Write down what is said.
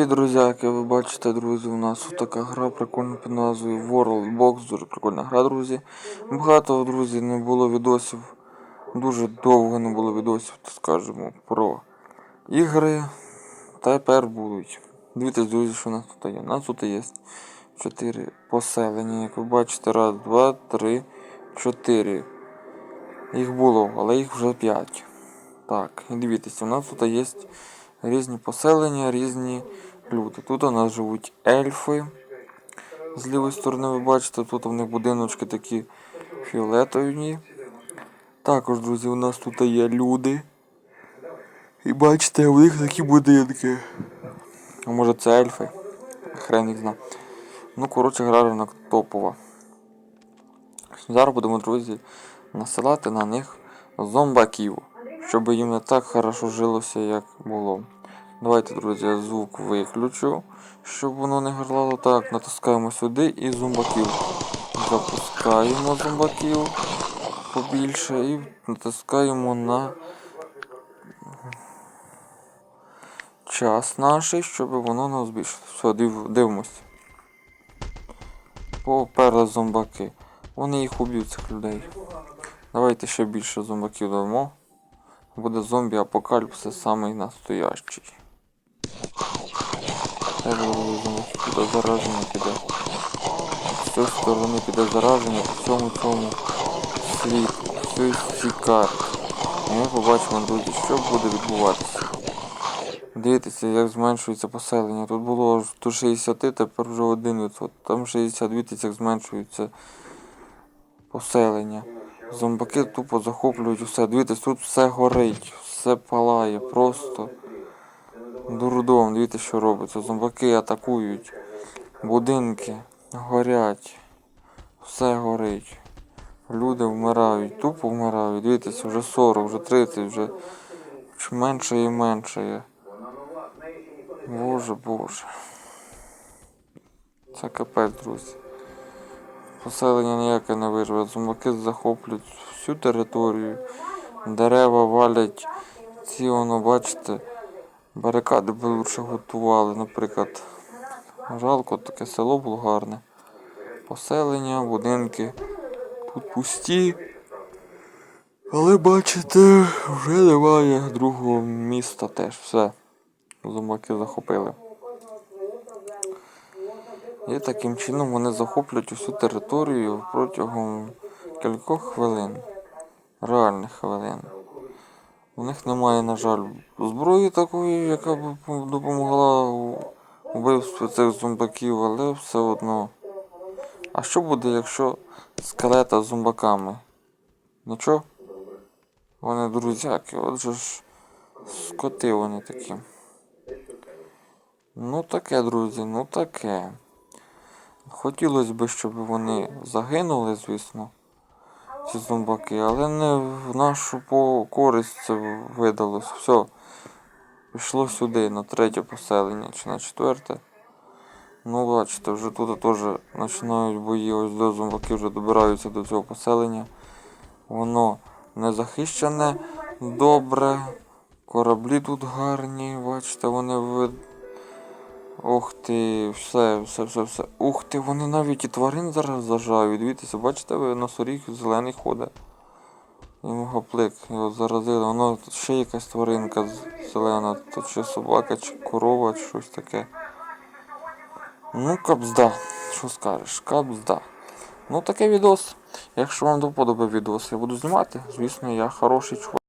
Привіт, друзяки, ви бачите, друзі, у нас тут така гра прикольна під назвою World Box, дуже прикольна гра, друзі. Багато, друзі, не було відосів, дуже довго не було відосів, то скажемо, про ігри. Тепер будуть. Дивіться, друзі, що у нас тут є. У нас тут є 4 поселення, як ви бачите, раз, два, три, чотири. Їх було, але їх вже 5. Так, дивіться, у нас тут є різні поселення, різні люди. Тут у нас живуть ельфи. З лівої сторони ви бачите, тут у них будиночки такі фіолетові. Також, друзі, у нас тут є люди. І бачите, у них такі будинки. А може це ельфи? Хрен їх зна. Ну, коротше, гра ринок топова. Зараз будемо, друзі, насилати на них зомбаків, щоб їм не так хорошо жилося, як було. Давайте, друзі, я звук виключу, щоб воно не горлало. Так, натискаємо сюди і зомбаків. Запускаємо зомбаків побільше і натискаємо на час наш, щоб воно не збільшило. Все, див, дивимось. Поперли зомбаки. Вони їх уб'ють цих людей. Давайте ще більше зомбаків дамо. Буде зомбі апокаліпсис самий настоящий. Зомбаки піде зараження піде. Цієї сторони піде зараження по всьому цьому світу, всій карті. І ми побачимо, друзі, що буде відбуватися. Дивіться, як зменшується поселення. Тут було до 60, тепер вже 1%. Там 60, дивіться, як зменшується поселення. Зомбаки тупо захоплюють усе. Дивіться, тут все горить, все палає, просто дурдом. Дивіться, що робиться. Зомбаки атакують, будинки горять, все горить. Люди вмирають, тупо вмирають. Дивіться, вже 40, вже 30, вже менше і менше. Боже, боже. Це капець, друзі. Поселення ніяке не виживе. Зомбаки захоплюють всю територію. Дерева валять. Ці воно, бачите, барикади би лучше готували, наприклад. Жалко, таке село було гарне. Поселення, будинки. Тут пусті. Але бачите, вже немає другого міста теж. Все. Зомбаки захопили. І таким чином вони захоплюють усю територію протягом кількох хвилин. Реальних хвилин. У них немає, на жаль, зброї такої, яка б допомогла у вбивстві цих зомбаків, але все одно. А що буде, якщо скелета з зомбаками? Нічого? Вони друзяки, отже ж скоти вони такі. Ну таке, друзі, ну таке. Хотілося б, щоб вони загинули, звісно, ці зомбаки, але не в нашу користь це видалось. Все. Пішло сюди, на третє поселення чи на четверте. Ну, бачите, вже тут теж починають бої, ось до зомбаки вже добираються до цього поселення. Воно не захищене добре. Кораблі тут гарні, бачите, вони Ух ти, все, все, все, все. Ух ти, вони навіть і тварин зараз зажають. Дивіться, бачите, ви носоріг зелений ходить. Йому гоплик, його заразили. Воно ще якась тваринка зелена. Тут ще собака, чи корова, чи щось таке. Ну, капзда. Що скажеш? Капзда. Ну таке відос. Якщо вам до вподоби відос, я буду знімати. Звісно, я хороший чувак.